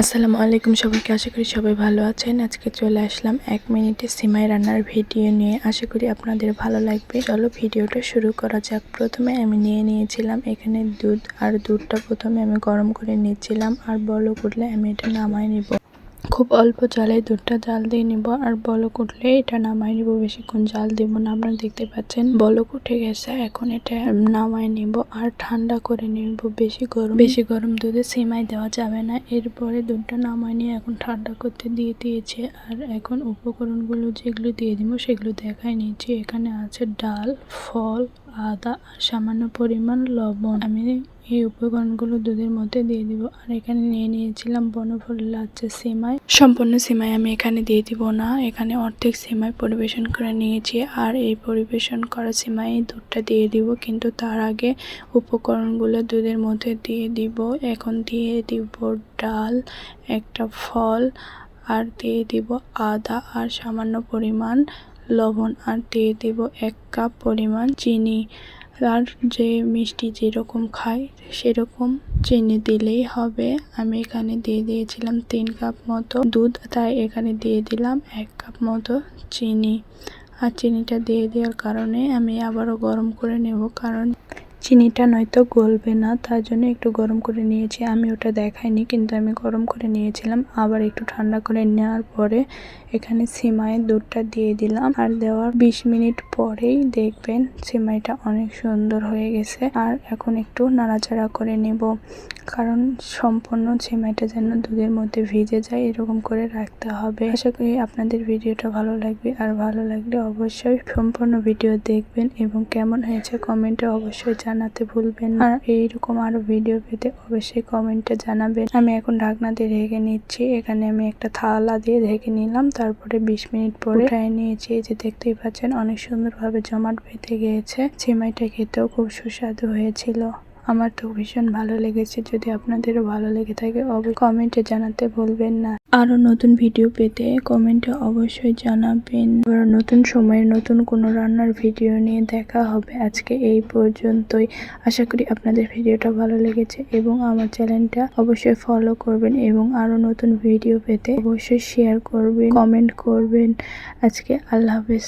আসসালামু আলাইকুম সবাইকে, আশা করি সবাই ভালো আছেন। আজকে চলে আসলাম এক মিনিটে সিমাই রান্নার ভিডিও নিয়ে। আশা করি আপনাদের ভালো লাগবে। চলো ভিডিওটা শুরু করা যাক। প্রথমে আমি নিয়ে নিয়েছিলাম এখানে দুধ আর দুধটা প্রথমে আমি গরম করে নিয়েছিলাম আর বলো করলে আমি এটা নামায় নিব। খুব অল্প জালে দুধটা জাল দিয়ে নিব আর বলক উঠলে এটা নামাই নিব। বেশিক্ষণ জাল দিব না, আপনারা দেখতে পাচ্ছেন। বলক উঠে গেছে, এখন এটা নামাই নিব আর ঠান্ডা করে নিব। বেশি গরম বেশি গরম দুধে সিমাই দেওয়া যাবে না। এরপরে দুধটা নামাই নিয়ে এখন ঠান্ডা করতে দিয়ে দিয়েছে আর এখন উপকরণগুলো যেগুলো দিয়ে দিব সেগুলো দেখাই নিচ্ছি। এখানে আছে ডাল, ফল আদা আর সামান্য পরিমাণ লবণ। আমি এই উপকরণগুলো দুধের মধ্যে দিয়ে দিব। আর এখানে নিয়ে নিয়েছিলাম বনফল লাচ্চা সিমাই। সম্পূর্ণ সিমাই আমি এখানে দিয়ে দিব না। এখানে অর্ধেক সিমাই পরিবেশন করে নিয়েছি। আর এই পরিবেশন করা সিমাই দুধটা দিয়ে দিব। কিন্তু তার আগে উপকরণগুলো দুধের মধ্যে দিয়ে দিব। এখন দিয়ে দিব ডাল, একটা ফল, আর দিয়ে দিব আদা আর সামান্য পরিমাণ লবণ আর দিয়ে দেব এক কাপ পরিমাণ চিনি। আর যে মিষ্টি যেরকম খায়, সেরকম চিনি দিলেই হবে। আমি এখানে দিয়ে দিয়েছিলাম তিন কাপ মতো দুধ, তাই এখানে দিয়ে দিলাম এক কাপ মতো চিনি। আর চিনিটা দিয়ে দেওয়ার কারণে আমি আবারও গরম করে নেব, কারণ চিনিটা নয়তো গলবে না, তার জন্য একটু গরম করে নিয়েছি। আমি ওটা দেখাইনি, কিন্তু আমি গরম করে নিয়েছিলাম। আবার একটু ঠান্ডা করে নেওয়ার পরে এখানে সিমাইয়ের দুধটা দিয়ে দিলাম। আর দেওয়ার বিশ মিনিট পরেই দেখবেন সিমাইটা অনেক সুন্দর হয়ে গেছে। আর এখন একটু নাড়াচাড়া করে নেব, কারণ সম্পূর্ণ সিমাইটা যেন দুধের মধ্যে ভিজে যায়, এরকম করে রাখতে হবে। আশা করি আপনাদের ভিডিওটা ভালো লাগবে। আর ভালো লাগলে অবশ্যই সম্পূর্ণ ভিডিও দেখবেন। এবং কেমন হয়েছে কমেন্টে অবশ্যই জানাতে ভুলবেন আর এইরকম আরও ভিডিও পেতে অবশ্যই কমেন্টে জানাবেন। আমি এখন ঢাকনা দিয়ে ঢেকে নিচ্ছি। এখানে আমি একটা থালা দিয়ে ঢেকে নিলাম। তারপরে বিশ মিনিট পরে উঠায় নিয়েছি। যে দেখতেই পাচ্ছেন, অনেক সুন্দরভাবে জমাট বেঁধে গিয়েছে। সিমাইটা খেতেও খুব সুস্বাদু হয়েছিল। আমার তো ভীষণ ভালো লেগেছে। যদি আপনাদেরও ভালো লেগে থাকে, অবশ্যই কমেন্টে জানাতে ভুলবেন না। আরও নতুন ভিডিও পেতে কমেন্টে অবশ্যই জানাবেন। নতুন সময়ের নতুন কোনো রান্নার ভিডিও নিয়ে দেখা হবে আজকে এই পর্যন্তই। আশা করি আপনাদের ভিডিওটা ভালো লেগেছে এবং আমার চ্যানেলটা অবশ্যই ফলো করবেন এবং আরও নতুন ভিডিও পেতে অবশ্যই শেয়ার করবেন কমেন্ট করবেন। আজকে আল্লাহ হাফেজ।